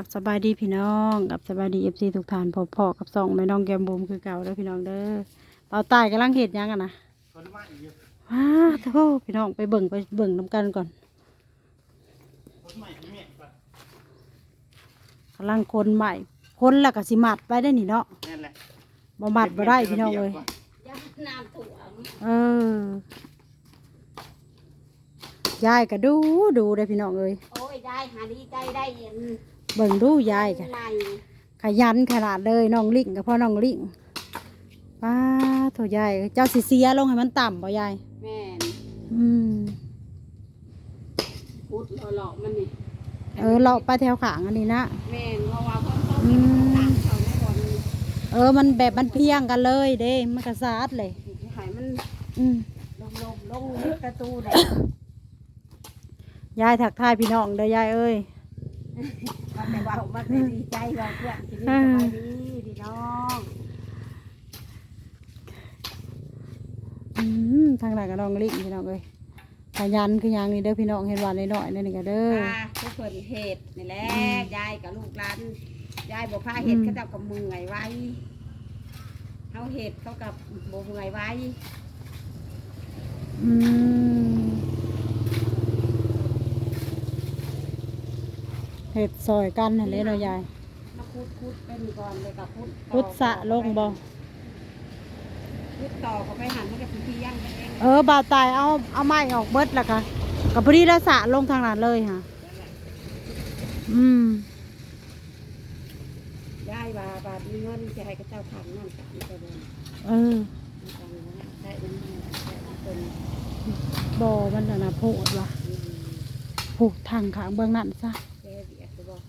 กับสบายดีพี่น้อง กับสบายดีเอฟซีทุกท่านพอพอกับสองแม่น้องแกมบูมคือเก่าเด้อพี่น้องเด้อเปาตายกำลังเห็ดหยังกันนะว้าโธ่พี่น้องไปเบิ่งไปเบิ่งน้ำกันก่อนกำลังคนใหม่ คนแล้วก็สิมัดไปได้นี่เนาะนั่นแหละบ่มัดบ่ได้พี่น้องเลยยาน้ำถ่วงเออยายก็ดูดูได้อพี่น้องเอ้ยโอ้ยได้หาดีใจได้เห็น เบิ่งดูยายกันในขยันขนาดเลยน้องลิงกับพ่อน้องลิงป้าโถยายเจ้าสิเสียลงให้มันต่ำบ่ยายแม่นอืมพุดหลอกๆมันนี่เออเราไปแถวขางอันนี้นะแม่นเพราะว่าเพิ่นต้มอืมต่างเขาในบ่อนเออมันแบบมันเพียงกันเลยเด้มันกระซาดเลยให้มันอืมลงลงลงลึกประตูได้ยายถักทายพี่น้องเด้อยายเอ้ย มันแต่ว่ามันได้ดีใจว่าเพื่อนที่นี่สบายดีพี่น้องอืมทางไหนกับน้องลิงพี่น้องเอ้ยขยันคือหยังนี่เด้อพี่น้องเห็นว่าน้อยๆนั่นนี่ก็เด้ออ่าผู้เพิ่นเฮ็ดนี่แหละยายกับลูกหลานยายบ่พาเฮ็ดอืมเขาเจ้ากับมือไงไว้เฮาเฮ็ดเขากับบ่มือไงไว้อืม เห็ดซอยกันนั่นเลยเนาะยายมาคุดคุดเป็นก่อนเลยกับคุดต่อพุทธะลงบ่คุดต่อเขาไปหันมันกับพี่ย่างไปเองเออบาดตายเอาเอาไม้ออกเบิดแล้วค่ะกับพอดีแล้วสระลงทางนั้นเลยค่ะ อืมย้ายบาบาทมีเงินจะให้กับเจ้าขันนั่นขันไปเลยเออมีตังค์นะได้เงินได้เป็นบ่อมันน่ะนะโพดว่ะผูกทางขางเบื้องนั้นซะแค่เบียดจะบอก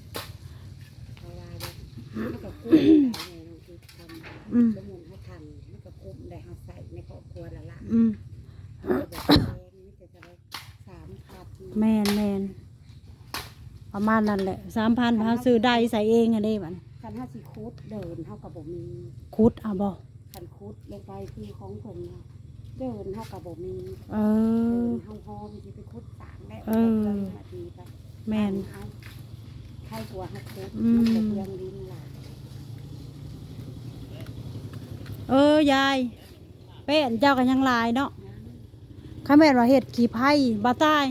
เอาลาเลย มันกับกุ้งได้ไงน้องคือทำอืม สมุนเขาทำมันกับกุ้งได้เขาใส่ในครอบครัวละละอืมเขาจะแบบแพงนี่จะจะได้สามพันแมนแมนประมาณนั้นแหละสามพันพาซื้อได้ใส่เองอันนี้มันคันห้าสิคุดเดินเท่ากับบ่มีคุดเอาบ่คันคุดลงไปคือของผมนะเดินเท่ากับบ่มีเอเดิอ นเฮาพอมันสิไปคุดสางได้เออดินมาดีไปแมนเอา ใครกลัวฮักคุดอืมมันจะเพียงดินหลายเออยายเป็นเจ้ากันยังหลายเนาะข้าแม่นว่าเห็ดขี้ไผ่บ่ตาย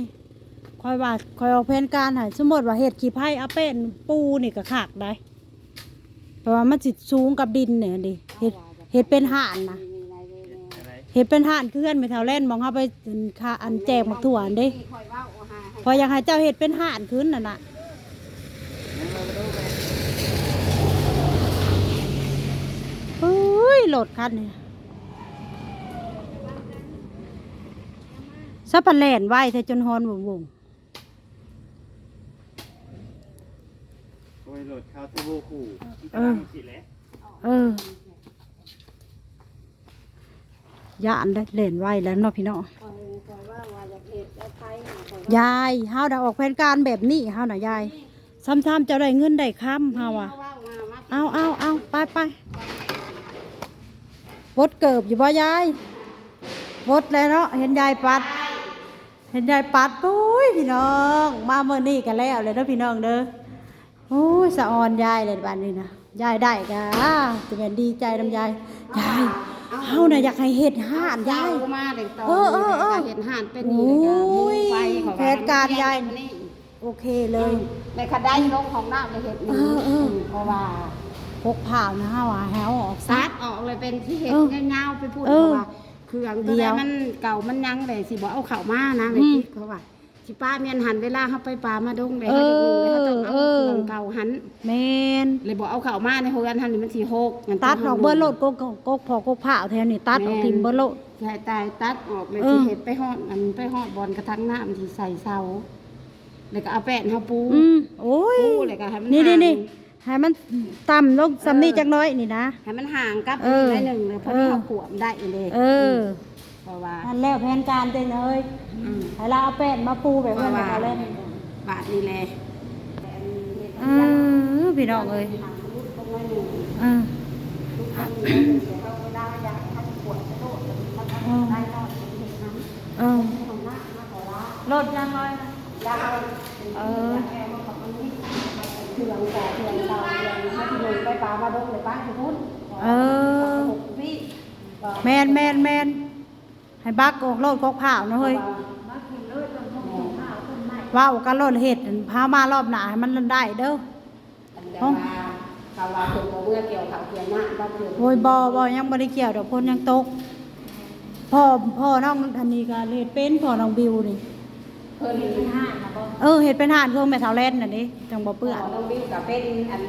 คอยว่าคอยออกแผนการให้สมมติว่าเห็ดขี้ไผ่เอาเป็นปูนี่ก็ขากได้เพราะว่ามันสิสูงกับดินเนี่ยดิเห็ดเห็ดเป็นห่านนะมีอะไรเลยเนี่ยอะไรเห็ดเป็นห่านคือเพื่อนไปแถวเล่นมองเข้าไปค่าอันแจกหมักถั่วอันเด้คอยว่าโอหาให้พออยากให้เจ้าเห็ดเป็นห่านขึ้นน่ะนะ งั้นเราไปดูกัน เฮ้ ยโหลดคันนี่ซับปะแหลนไหวแต่จนฮอนบุ่งบุ่งโอ้ยโหลดข้าวเทโบคู่เออสิแล้วเออย่านได้เล่นไหวแล้วเนาะพี่น้องคอยคอยว่าว่าอยากเห็ดแล้วใครคอยยายเฮาได้ออกแผนการแบบนี้เฮาน่ะยายซ้ำๆเจะได้เงินได้ค้ำเฮาอะว่ามามาเอาเอาเอาไปไป วดเกิบอยู่บ่ยายวดเลยเนาะเห็นยายปัด เห็นยายปัดปุ้ยพี่น้อง มาเมื่อนี้กันแล้วเลยเด้อพี่น้องเด้อโอ้ยสะออนยายเลยบ้านนี้นะยายได้กะจะเป็นดีใจนำยายยายเฮาน่ะอยากให้เฮ็ดห้านยายเอมาเด็กต่อเออเออเออเห็นห่านเป็นนี่เลยก็โอ้ยมุ่งไปเขแผนการยายนี่โอเคเลยในคดายลงของน้ำในเห็ดนี่เออเออเพราะว่า พกผ่าวนะฮะว่าแฮวออกซะซัดออกเลยเป็นที่เห็ดเออเงาๆไปพูดเอเพอราะว่าเครื่องตัวเดี๋ใดยว มันเก่ามันยังเลยสิบอกเอาเข่ามานะเลยอืมคิดเพราะว่าสิป้าเมียนหันเวลาเขาไปปลามาดงเลยเอเขาอจะมึงเลยเขาต้องเอาเออเครื่องเก่าหัน แมนเลยบอกเอาเข่ามาในหัวกันหันนี่มันสีหกงั้นตัดออกเบอร์โลดต้กกกกพอกกผ่าวแทนนี่ตัดออกทิมเบอร์โลด ใช่ตายตัดออกเลยเอสิอ เห็ดไปหอดอันไปหอดบอลกระทั่งน้ำที่ใส่เสาเลยก็เอาแป้นเขาปูอืมโอ้ย ปูเลยก็ให้มันนี่นี่ห่างนี่ ให้มันต่ำลงสำนีจักหน้อยนี่นะ ให้มันห่างกับเออนิดหนึ่งเลยเพราะเออที่เขาขวมได้เลยเออ เพราะว่านั่นแล้วแผนการเต็นเอ้ยอืมให้เราเอาแป้นมาปูแบบเพื่อนให้เขาเล่นบาทนี่แหละเออพี่น้องเอ้ยเออเออโลดยังน้อยนะเออ เครื่องแต่เครื่องตาอย่างนี้ที่ลงไปปลามาดกเลยป้าคือพุ่นเออ พี่แมนแมนแมนให้บักออกโลดกอกผ่าวนะเฮ้ยว่าวกันโลดเห็ดพามารอบหนาให้มันได้เด้อห้องชาวลาวคนโมเมื่อเกี่ยวกับเกี่ยวหน้าบ้านเกี่ยวโอ้ยบอบอยังบริเกี่ยวดอกพ้นยังตกพ่อพ่อน้องอันนี้ก็เห็ดเป็นพ่อน้องบิวนี่ เพิ่นเป็นห้านะบ่เออเห็ดเป็นห่านเครื่องแม่สาวเล่นน่ะนี่จังบ่เปื้อนต้องวิ่งกับเป็นอัน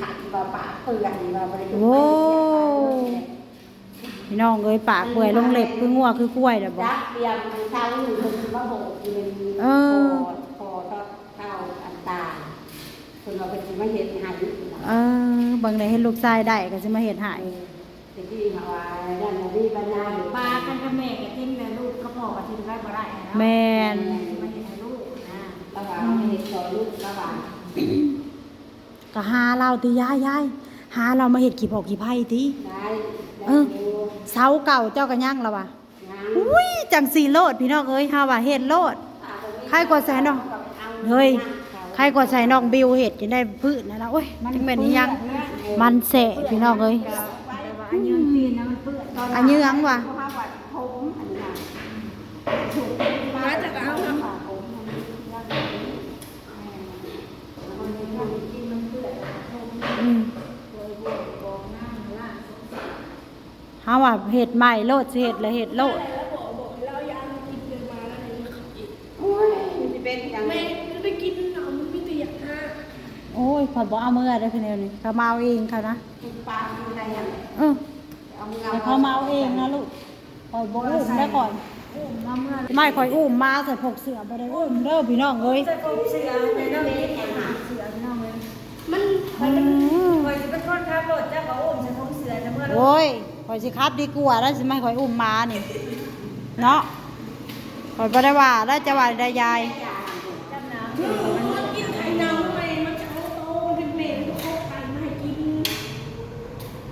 ขัดปลาปลาเปื่อนว่าบริโอ้ พี่น้องเอ้ยปากเปื่อยลงเล็บคืองัวคือกล้วยน่ะบ่ จักเตรียมอันเช้าอยู่คนคือว่าโบกอยู่ในเออ คอตอเต้าอันตาคนเราเป็นที่ไม่เห็นหายอยู่นะเออบางใดเห็นลูกชายได้ก็สิมาเฮ็ดให้เป็นที่เขาว่าด้านนี้บรรณาหรือปป้าลากันกับแม่กับทิ้งแม่ลูกก็พอกับทิ้งไว้บ่ได้นะแม่น มาเห็นให้ลูกนะ ระหว่างเห็นสอนลูกระหว่างก็หาเราติยายยายหาเรามาเฮ็ดกี่พอกกี่ไผติได้เออเสาเก่าเจ้าก็ยังแล้วว่ะงาอุ้ยจังสีโลดพี่น้องเอ้ยเฮาว่าเฮ็ดโลด ใครกว่าแสนเนาะเฮ้ย ใครกว่าใส่น้องบิวเฮ็ดจะได้พืชนะนะโอ้ยจังแม่นอีหยัง มันแสะพี่น้องเอ้ยแต่ว่าอันยืนตีนนะมันเปื้อนอันยื้องว่ะเพราะว่าวัดผมอันนั้นถูกมาจากเอาเนาะ อืม เฮาว่าเฮ็ดใหม่โลดสิเฮ็ดแล้วเฮ็ดโลดโอ้ยมันจะเป็นอย่างนี้โอ้ยขอยบ่เอามือได้อพี่แนวนี่เขามาเอาเองเขานะกินปลากินอะไรอย่างนี้เออเอาเงินให้เขามาเอาเองนะลูกคอยบ่อุ้มได้ก่อนไม่คอยอุ้มมาใส่ผกเสือบ่ได้อุ้มเด้อพี่น้องเอ้ยเสือในน้ำเล็กหาเสือพี่น้องเลยมันอืมคอยจะเป็นคนขับรถเจ้าก็อุ้มใส่ท้องเสือจะเมื่อโอ้ย คอยสิครับดีกว่าแล้วสิไม่คอยอุ้มมานี่ เนาะคอยบ่ได้ว่าได้จะว่าได้ยายจำน้ำมันกินไข่น้ำไปมันจะเอาโตมันเป็นเมนโคกไก่มาให้กิน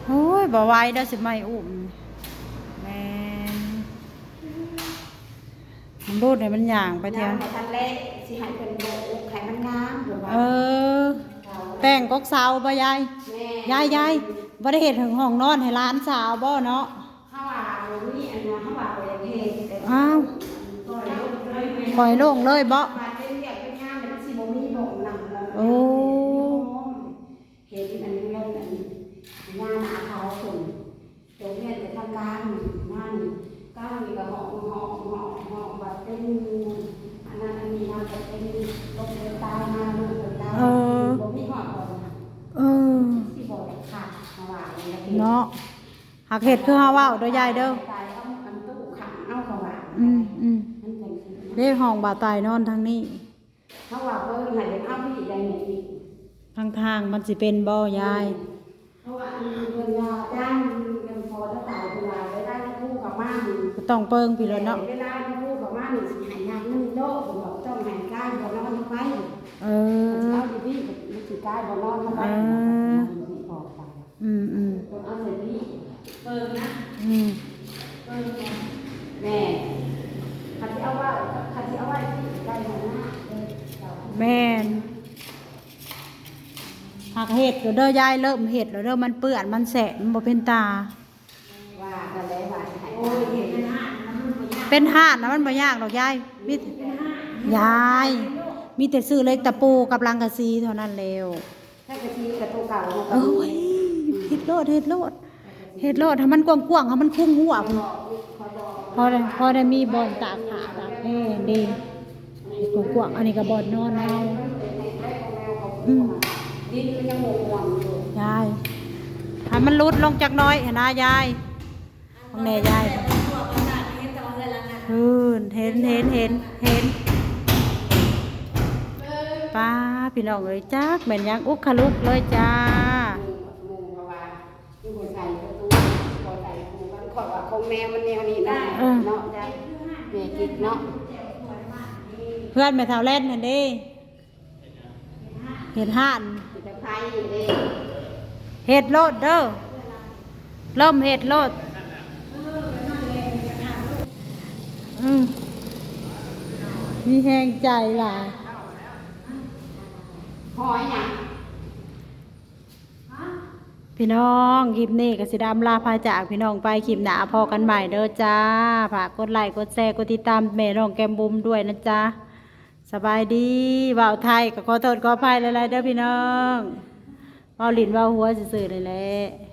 โอ้ยบ่ไหวได้อสิไม่อุ้มแม่นมันรูดให้มันย่างไปเถอะน้ำในทะเลสิให้เป็นโบกไข่มันงามหรือว่า เออ แต่งกกสาวบ่ยายแม่ยายยายบ่ได้เฮ็ดถึงห้องนอนให้หลานสาวบ่เนาะข้าวว่าเรานี่อันนั้นข้าวว่าเราเองแต่อ้าวก็เลยเลยปล่อยโล่งเลยบ่ มาเป็นเรียกเป็นงานเป็นสิบ่มีบ่นำเรา โอ้ เห็นอันนี้เรื่องอันงานอาเขาคนตรงนี้จะทำการนั่นก้าวมีกระหอบหอบหอบหอบแบบเป็นอันนั้นอันนี้นะแบบเป็นลมเป็นตายมาลูกเป็นตายบ่มีหอบบ่ เออ สิบ่ได้ขาดข้าวว่า เลยเนาะหักเห็ดคือเฮาเว้าเด้อยายเด้อตายต้องอันตู้ขังเอาข้าวว่าอืมอืมมันเป็นสิเด้ห้องบ่าวตายนอนทางนี้เขาว่าเพิ่นให้เป็นเอาพี่ได้เนี่ยอีกทางทางมันสิเป็นบ่ยายเพราะว่าอันนี้เพิ่นว่าจ้างเงินพอถ้าตายเวลาได้ได้คู่กับม่านก็ต้องเปิงพี่แล้วเนาะเวลาที่คู่กับม่านสิหายยากนึงโลกบอกต้องหายกายบ่นอนไปเออเอาดิพี่มันสิกายบ่นอนไปพอไป อืมอืม เอาเสร็จพี่ เปิดนะอืมเปิดแม่คันที่เอาว่าคันที่เอาไว้ที่ได้หน้าเออแม่นหักเห็ดเด้อยายเริ่มเห็ดแล้วเด้อมันเปื้อนมันแสะมันบ่เป็นตา ว่ากันแล้วว่าสิหายโอ้ยเห็นเป็นห้ามันมันบ่ยากเป็นห่านนะมันบ่ยากหรอกยายมียาย มีแต่ซื้อเล็กตะปูกับลังกะซีเท่านั้นแล้ว ถ้ากะทิกับตัวเก่าเอ้ยเฮ็ดโลดเฮ็ดโลด เฮ็ดโลดให้มันกว้างๆให้มันคุ้งหัวพุ่นพอได้พอได้มีบอนตากผ้าตากแห้งดีกว้างๆอันนี้ก็บอนนอนเอาอืมดินมันยังหมกหวานอยู่ยายให้มันลุดลงจากหน้อยเห็นนะยายของแม่ยายฮืนเห็นเห็นเห็นเห็นป้าพี่น้องเอ้ยจักแม่นยังอุกขลุกเลยจ้า มุงเพราะว่าที่หัวใจประตูหัวใจกูมัน ขอว่าของแม่มันแนวนี้นะเนาะจ้ะแม่กินเนาะเพื่อนแม่เท่าเล่นนั่นเด้เห็ดห่านกินตะไคร้เลยเห็ดโลดเด้อเริ่มเห็ดโลดอืมมีแหงใจหลาย หอยหยังห พี่น้องคลิปนี้กสิดามลาพาจากพี่น้องไปคลิปหนาพอกันใหม่เด้อจ้าฝากกดไลค์กดแชร์กดติดตามแม่น้องแกมบุมด้วยนะจ๊ะสบายดีว่าวไทยก็ขอโทษขออภัยหลายๆเด้อพี่น้องว่าวลินว่าวหัวสื่อๆเลยแหละ